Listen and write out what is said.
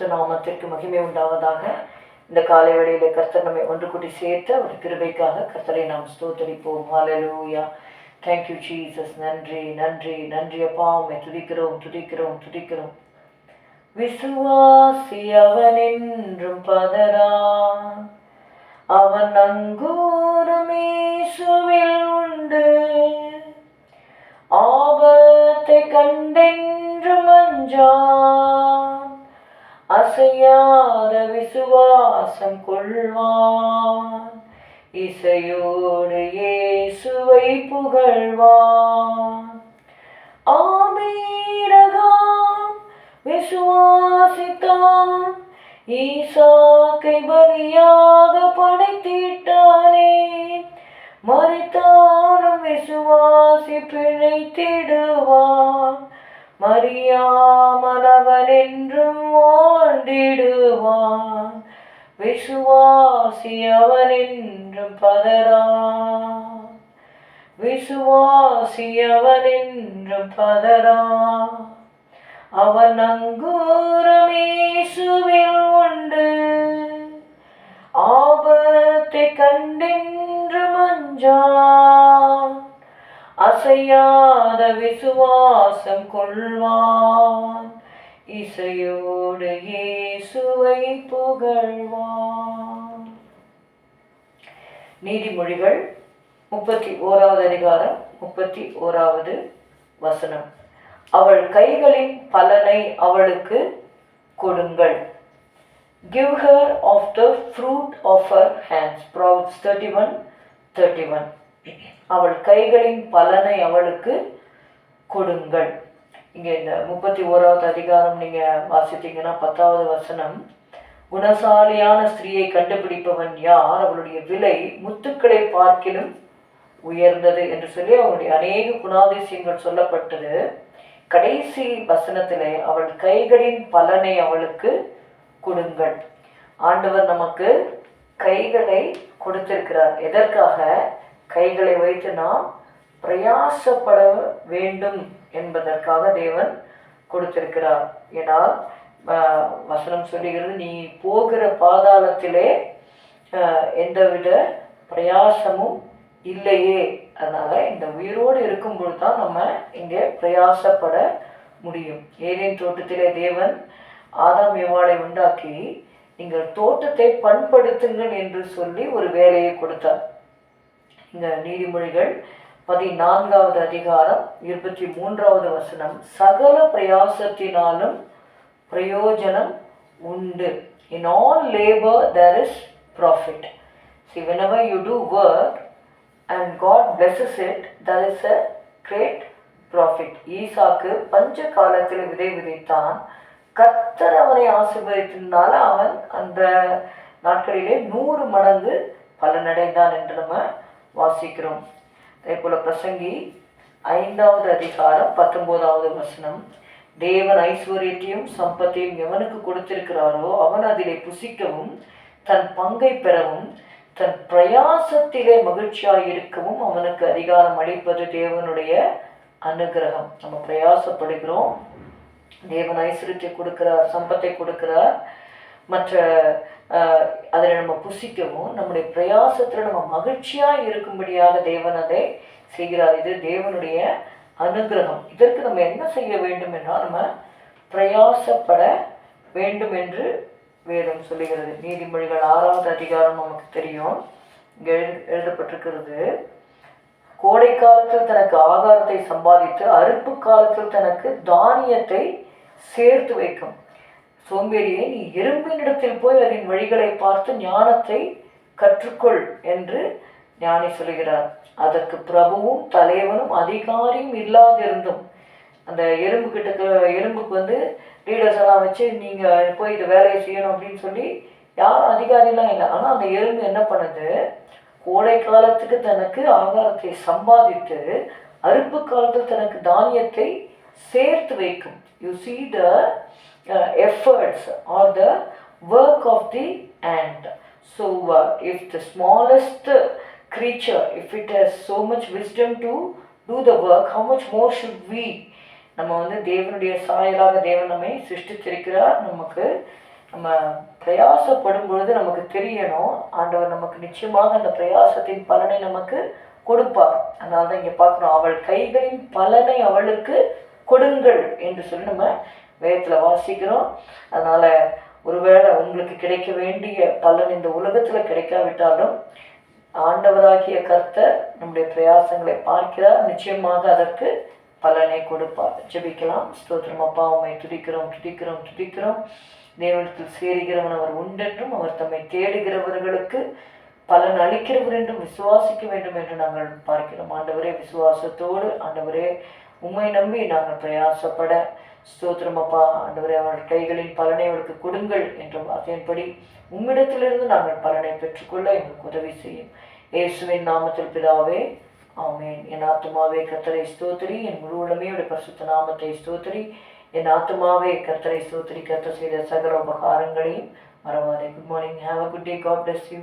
பரிசுத்த நாமத்திற்கு மகிமை உண்டாவதாக. இந்த காலை வேளையிலே கர்த்தர் நம்மை ஒன்று கூட்டி சேர்த்து அவர் கிருபைக்காக கர்த்தரை நாம் ஸ்தோத்தரிப்போம். ஹாலலூயா தேங்க்யூ ஜீசஸ் நன்றி நன்றி நன்றி அப்பா. உம்மை துதிக்கிறோம் துதிக்கிறோம் துதிக்கிறோம். விசுவாசி அவன் என்றும் பதறான் அவன் நங்கூரும் உண்டு. ஆபத்தை கண்டென்று மஞ்சான் அசையாத விசுவாசம் கொள்வான். இசையோடு இயேசுவை புகழ்வான். ஆமீரகாம் விசுவாசித்தான் ஈசாக்கை பலியாக படைத்திட்டானே விசுவாசி அவன் என்றும் பதறான் விசுவாசி அவன் என்றும் பதறான் அவன் அங்கூரமேசுவில் உண்டு. ஆபத்தை கண்டென்று மஞ்சான். அசையாத விசுவாசம் கொள்வான். இசையோடு இயேசுவை புகழ்வான். நீதிமொழிகள் முப்பத்தி ஓராவது அதிகாரம் முப்பத்தி ஓராவது வசனம். அவள் கைகளின் பலனை அவளுக்கு கொடுங்கள். Give her of the fruit of her hands her hands. Proverbs 31 31 அவள் கைகளின் பலனை அவளுக்கு கொடுங்கள். இங்கே இந்த முப்பத்தி ஓராவது அதிகாரம் நீங்கள் வாசித்தீங்கன்னா பத்தாவது வசனம் குணசாலியான ஸ்திரீயை கண்டுபிடிப்பவன் யார்? அவளுடைய விலை முத்துக்களை பார்க்கிலும் உயர்ந்தது என்று சொல்லி அவளுடைய அநேக குணாதிசயங்கள் சொல்லப்பட்டது. கடைசி வசனத்திலே அவள் கைகளின் பலனை அவளுக்கு கொடுங்கள். ஆண்டவர் நமக்கு கைகளை கொடுத்திருக்கிறார். எதற்காக? கைகளை வைத்து நாம் பிரயாசப்பட வேண்டும். என்பதற்காக தேவன் கொடுத்திருக்கிறார். ஏனால் வசனம் சொல்லுகிறது நீ போகிற பாதாளத்திலே எந்தவித பிரயாசமும் இல்லையே. அதனால் இந்த உயிரோடு இருக்கும் பொழுது தான் நம்ம இங்கே பிரயாசப்பட முடியும். ஏதேன் தோட்டத்திலே தேவன் ஆதாம் ஏவாளை உண்டாக்கி நீங்கள் தோட்டத்தை பண்படுத்துங்கள் என்று சொல்லி ஒரு வேலையை கொடுத்தார். இந்த நீதிமொழிகள் பதினான்காவது அதிகாரம் இருபத்தி மூன்றாவது வசனம். சகல பிரயாசத்தினாலும் பிரயோஜனம் உண்டு. In all labour there is profit C whenever you do work and God blesses it there is a great profit ஈசாக்கு பஞ்ச காலத்தில் விதை விதைத்தான். கத்தர் அவனை ஆசீர்வதித்ததுனால அவன் அந்த நாட்களிலே நூறு மடங்கு பலனடைந்தான் என்று நம்ம வாசிக்கிறோம். அதேபோல் பிரசங்கி ஐந்தாவது அதிகாரம் பத்தொன்பதாவது வசனம். தேவன் ஐஸ்வர்யத்தையும் சம்பத்தையும் எவனுக்கு கொடுத்திருக்கிறாரோ அவன் அதிலே புசிக்கவும் தன் பங்கை பெறவும் தன் பிரயாசத்திலே மகிழ்ச்சியாக இருக்கவும் அவனுக்கு அதிகாரம் அளிப்பது தேவனுடைய அனுகிரகம். நம்ம பிரயாசப்படுகிறோம். தேவன் ஐஸ்வர்யத்தை கொடுக்கிறார் சம்பத்தை கொடுக்கிறார். மற்ற அதில் நம்ம புசிக்கவும் நம்முடைய பிரயாசத்தில் நம்ம மகிழ்ச்சியாக இருக்கும்படியாக தேவன் அதை செய்கிறார். இது தேவனுடைய அனுகிரகம். இதற்கு நம்ம என்ன செய்ய வேண்டும் என்றால் நம்ம பிரயாசப்பட வேண்டும் என்று வேதம் சொல்லுகிறது. நீதிமொழிகள் ஆறாவது அதிகாரம் நமக்கு தெரியும். இங்கே எழு எழுதப்பட்டிருக்கிறது. கோடை காலத்தில் தனக்கு ஆகாரத்தை சம்பாதித்து அறுப்பு காலத்தில் தனக்கு தானியத்தை சேர்த்து வைக்கும். சோம்பேறியை நீ எறும்பினிடத்தில் போய் அதன் வழிகளை பார்த்து ஞானத்தை கற்றுக்கொள் என்று ஞானி சொல்கிறார் அதற்கு பிரபுவும் தலைவனும் அதிகாரியும் இல்லாதிருந்தும் அந்த எறும்பு கிட்ட எறும்புக்கு வந்து லீடர்ஸ் எல்லாம் வச்சு நீங்கள் போய் இது வேலையை செய்யணும் அப்படின்னு சொல்லி யாரும் அதிகாரிலாம் இல்லை. ஆனால் அந்த எறும்பு என்ன பண்ணுது? கோடை காலத்துக்கு தனக்கு ஆகாரத்தை சம்பாதித்து அறுப்பு காலத்தில் தனக்கு தானியத்தை சேர்த்து வைக்கும். You see the uh, efforts or the work of the ant. So uh, if the smallest creature if it has so much wisdom to do the work how much more should we? நம்ம வந்து தேவனுடைய சாயலாக தேவன் நம்மை சிருஷ்டித்திருக்கிறார். நமக்கு நம்ம பிரயாசப்படும் பொழுது நமக்கு தெரியணும். ஆண்டவர் நமக்கு நிச்சயமாக அந்த பிரயாசத்தின் பலனை நமக்கு கொடுப்பார். அதனால தான் இங்கே பார்க்குறோம் அவள் கைகளின் பலனை அவளுக்கு கொடுங்கள் என்று சொல்லி நம்ம வேதத்தில் வாசிக்கிறோம். அதனால் ஒருவேளை உங்களுக்கு கிடைக்க வேண்டிய பலன் இந்த உலகத்தில் கிடைக்காவிட்டாலும் ஆண்டவராகிய கர்த்தர் நம்முடைய பிரயாசங்களை பார்க்கிறார். நிச்சயமாக அதற்கு பலனை கொடுப்பார். ஜெபிக்கலாம். ஸ்தோத்திரம். அப்பா உம்மை துடிக்கிறோம் துடிக்கிறோம் துடிக்கிறோம் தேவனத்தில் சேருகிறவன் அவர் உண்டென்றும் அவர் தம்மை தேடுகிறவர்களுக்கு பலன் அளிக்கிறவர் என்றும் விசுவாசிக்க வேண்டும் என்று நாங்கள் பார்க்கிறோம். ஆண்டவரே விசுவாசத்தோடு ஆண்டவரே உண்மை நம்பி நாங்கள் பிரயாசப்பட. ஸ்தோத்திரமப்பா ஆண்டவரே அவர்கள் கைகளின் பலனை அவளுக்கு கொடுங்கள் என்ற வார்த்தையின்படி உம்மிடத்திலிருந்து நாங்கள் பலனை பெற்றுக்கொள்ள எங்களுக்கு உதவி செய்யும். இயேசுவின் நாமத்தில் பிதாவே ஆமேன். என் ஆத்மாவே கத்தரை ஸ்தோத்திரி. என் முழு உடமையோட பரிசுத்த நாமத்தை ஸ்தோத்திரி. என் ஆத்மாவே கத்தரை ஸ்தோத்திரி. கர்த்தர் செய்த சகல உபகாரங்களையும் மறவாதே. Good morning have a good day God bless you